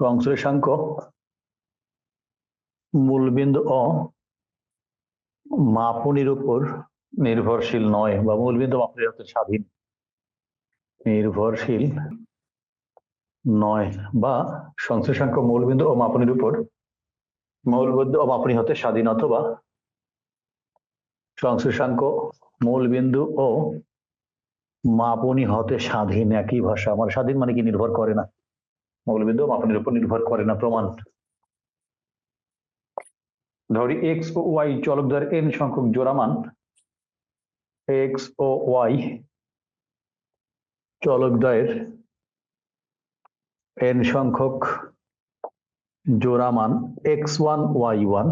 সংশ্লেষাঙ্ক মূলবিন্দু ও মাপনির উপর নির্ভরশীল নয় বা মূলবিন্দু মাপনির হচ্ছে স্বাধীন, নির্ভরশীল নয় বা সংশ্লেষাঙ্ক মূলবিন্দু ও মাপনির উপর মূলবিন্দু ও মাপনি হতে স্বাধীন অথবা সংশ্লেষাঙ্ক মূলবিন্দু ও মাপনি হতে স্বাধীন, একই ভাষা। আমার স্বাধীন মানে কি? নির্ভর করে না। মৌলবিন্দু মাপনের উপর নির্ভর করে না, প্রমাণ। ধরি এক্স ও ওয়াই চলকদ্বার এন সংখ্যক জোড়ামান। এক্স ও ওয়াই চলক চলকদ্বয়ের এন সংখ্যক জোড়ামান X one Y one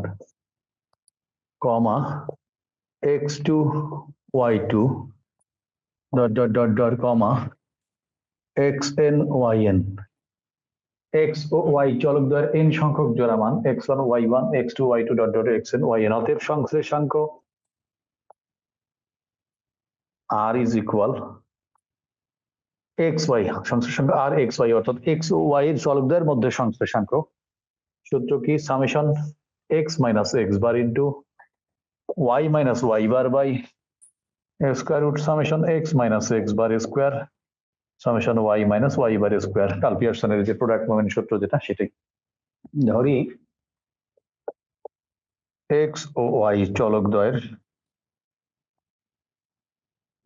comma X two Y two dot dot dot dot comma X N Y N X ও ওয়াই চলকদ্বয়ের এন সংখ্যক জোড়া মান X one Y one X two Y two dot dot X N Y N অতএব সংশ্লেষাঙ্ক R is equal X Y সংশ্লেষাঙ্ক R X Y অর্থাৎ X ও Y এর চলকদ্বয়ের মধ্যে সংশ্লেষাঙ্ক সূত্র কি? Summation X minus X bar into Y minus Y bar by square root summation X minus X bar square summation Y minus Y bar square কাল পিয়ারসনের যে প্রোডাক্ট মোমেন্ট সূত্র যেটা সেটাই। ধরি এক্স ও ওয়াই চলকদ্বয়ের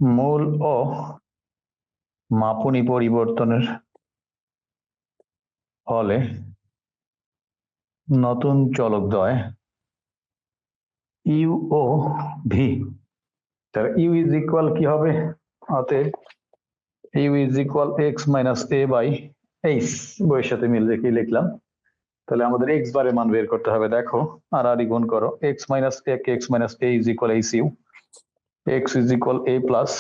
মূল ও মাপনি পরিবর্তনের ফলে নতুন চলক চলকদ্বয় ইউ ও ভি তাহলে ইউ ইজ ইকুয়াল কি হবে? অতএব U is equal X minus A by H বইয়ের সাথে মিল রেখে লিখলাম? তাহলে আমাদের এক্স বারে মান বের করতে হবে, দেখো, আর আর গুণ করো এক্স মাইনাস এক X minus A is equal H U X is equal A plus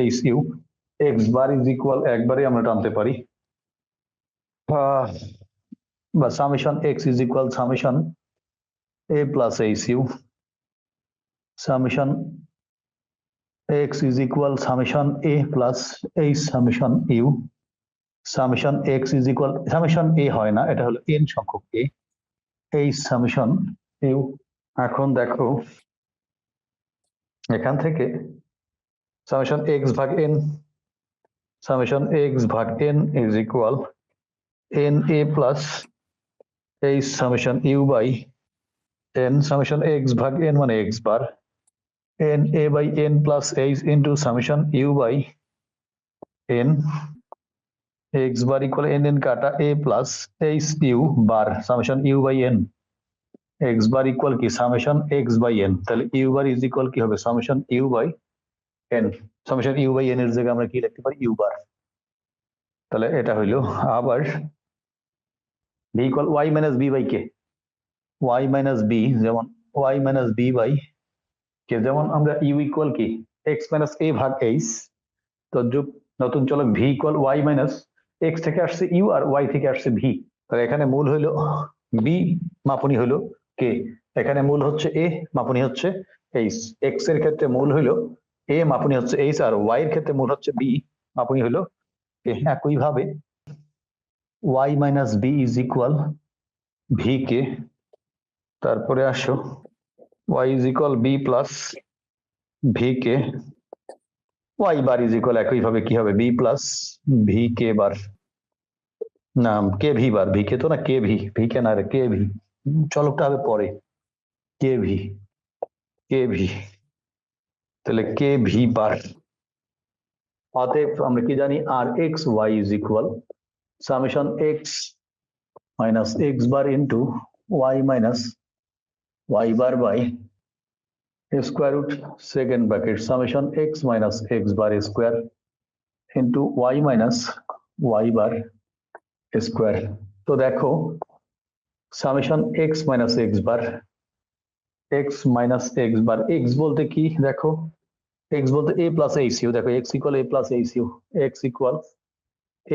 H U X bar is equal একবারে আমরা টানতে পারি। বা summation X is equal summation A plus H U summation x is equal summation a plus a summation u summation x is equal summation a হয় না এটা হলো n সংখ্যক a a summation u এখন দেখো এখান থেকে summation x ভাগ n summation x ভাগ n is equal n a plus a summation u by n summation x ভাগ n মানে x bar n a by n plus h into summation u by n x bar equal n n কাটা a plus h u bar summation u by n x bar equal কি summation x by n তাহলে u bar is equal কি হবে summation u by n summation u by n এর জায়গায় আমরা কি লিখতে পারি u bar তাহলে এটা হইল আবার b equal y minus b by k y minus b যেমন y minus b by কে, যেমন আমরা ইউ ইকুয়াল কি? এক্স মাইনাস এ ভাগ এইচ তদ্রুপ নতুন চলক V equal Y minus X থেকে আসছে ইউ আর ওয়াই থেকে আসছে ভি তাহলে এখানে মূল হইল বি মাপনি হইল কে এখানে মূল হচ্ছে এ মাপনি হচ্ছে এইচ এক্সের ক্ষেত্রে মূল হইল এ মাপনি হচ্ছে এইচ আর ওয়াই এর ক্ষেত্রে মূল হচ্ছে বি মাপনি হইল কে একইভাবে Y minus B is equal V K তারপরে আসো y is equal b plus v k. y bar is equal একইভাবে কি হবে? b plus v k বার না কে ভি বার ভি কে তো না কে ভি ভি কে না রে কে ভি চলকটা হবে পরে। কে ভি কে ভি তাহলে কে ভি বার অতএব আমরা কি জানি? R X Y is equal summation X minus X bar into Y minus y bar by square root second bracket summation x minus x bar square into y minus y bar square তো দেখো summation x minus x bar x minus x bar x বলতে কি দেখো x বলতে a plus acu দেখো x equal a plus acu x equal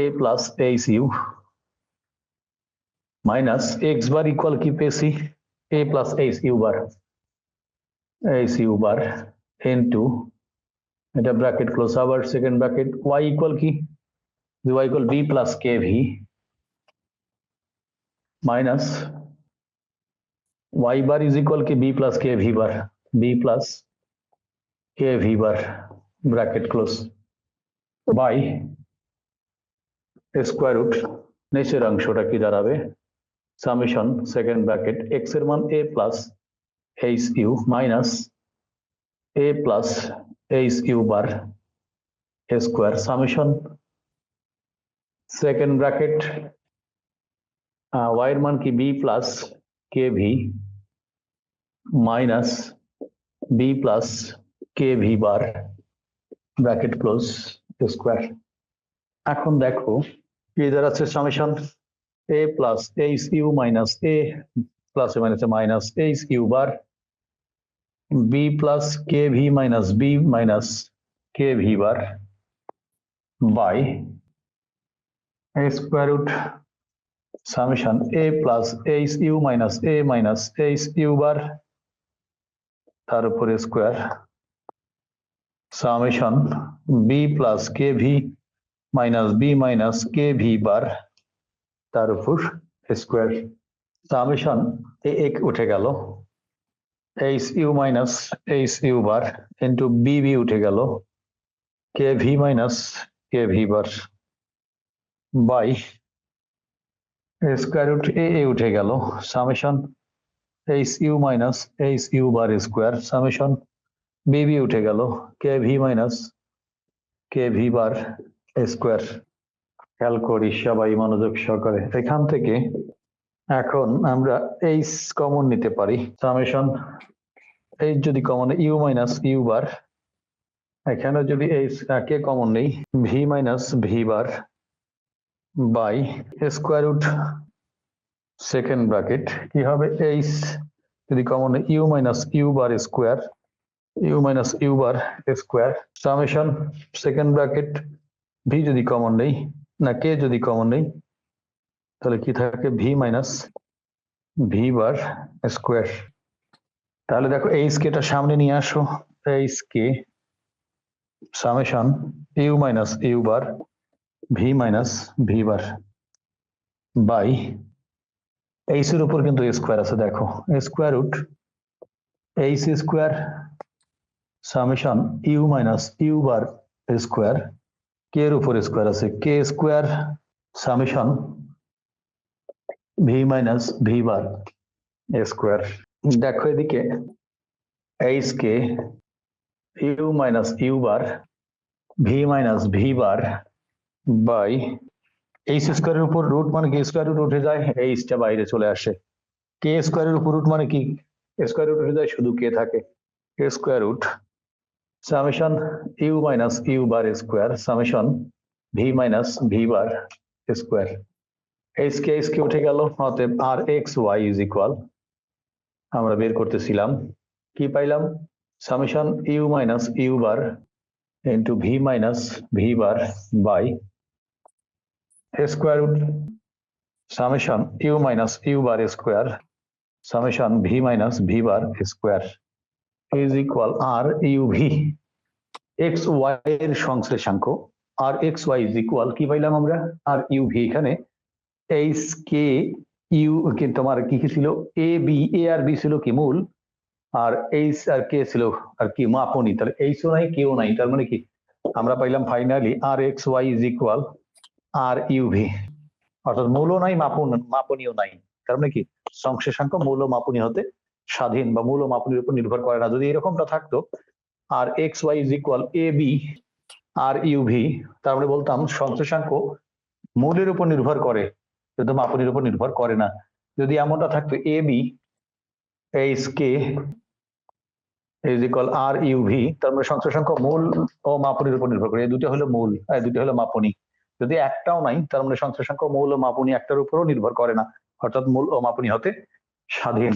a plus acu minus x bar equal কি পেয়েছি a plus h u bar h u bar into এটা bracket close আবার second bracket y equal কি y equal b plus k v minus y bar is equal কি b plus k v bar b plus k v bar bracket close by square root নিচের অংশটা কি দাঁড়াবে summation second bracket x এর মান plus h u minus a plus h u bar square summation second bracket uh, y এর মান কি b plus kv minus b plus kv bar bracket close square এখন দেখো কি দাঁড়াচ্ছে summation a plus h u minus a plus minus minus h u bar b plus kv minus b minus kv bar by a square root summation a plus h u minus a minus h u bar তার উপরে square summation b plus k v minus b minus k v bar তার উপর square summation এ এক উঠে গেল। H U minus H U bar into B B উঠে গেল। K V minus K V bar by square root A A উঠে গেল। Summation H U minus H U bar square summation B B উঠে গেল। K V minus K V bar square খেয়াল করি, সবাই মনোযোগ সহকারে। এখান থেকে এখন আমরা এইচ কমন নিতে পারি। সামেশন এইচ যদি common U minus U bar এখানে যদি এইচ কে কমন নেই V minus V bar by square root second bracket কি হবে? এইচ যদি common U minus U bar square U minus U bar square summation second bracket V যদি common নেই না, K যদি কমন নেই, তাহলে কি থাকে? V minus V bar square তাহলে দেখো এইচ কেটা সামনে নিয়ে আসো। H K summation U minus U bar V minus V bar by H এর উপর কিন্তু স্কোয়ার আছে, দেখো। Square root H square summation U minus U bar square K এর উপর স্কোয়ার আছে। K square summation V minus V bar square দেখো এদিকে H K U minus U bar V minus V bar by H স্কোয়ারের উপর root মানে কি square root উঠে যায় এইচটা বাইরে চলে আসে। কে স্কোয়ারের উপর রুট মানে কি? স্কোয়ার রুট উঠে যায়, শুধু কে থাকে। Square root summation U minus U bar square, summation V minus V bar square. H K H K উঠে গেল, অতএব R X Y is equal আমরা বের করতেছিলাম, কি পাইলাম? Summation U minus U bar into V minus V bar by square root summation u minus u bar square summation v minus v bar square is equal r u v x Y এর সংশ্লেষাঙ্ক, R X Y is equal কি পাইলাম আমরা? R U V এখানে H K U তোমার কি কি ছিল? A B A R B ছিল কি মূল? আর এইচ আর কে ছিল, আর কি মাপনি তাহলে এইচও নাই কেও নাই, তার মানে কি? আমরা পাইলাম finally R X Y is equal R U V অর্থাৎ মূলও নাই মাপন মাপনীয় নাই, তার মানে কি? সংশ্লেষাঙ্ক মূল মাপনী হতে স্বাধীন বা মূল মাপনীর উপর নির্ভর করে না, যদি এরকমটা থাকতো R X Y is equal A B R U V তার মানে বলতাম সংশ্লেষাঙ্ক মূলের উপর নির্ভর করে, কিন্তু মাপনীর উপর নির্ভর করে না। যদি এমনটা থাকতো A B H K is equal R U V তার মানে সংশ্লেষাঙ্ক মূল ও মাপনীর উপর নির্ভর করে। এই দুটো হলো মূল দুটো হলো মাপনী। যদি একটাও নাই, তার মানে সংশ্লেষাঙ্ক মূল ও মাপনী একটার উপরও নির্ভর করে না, অর্থাৎ মূল ও মাপনী হতে স্বাধীন।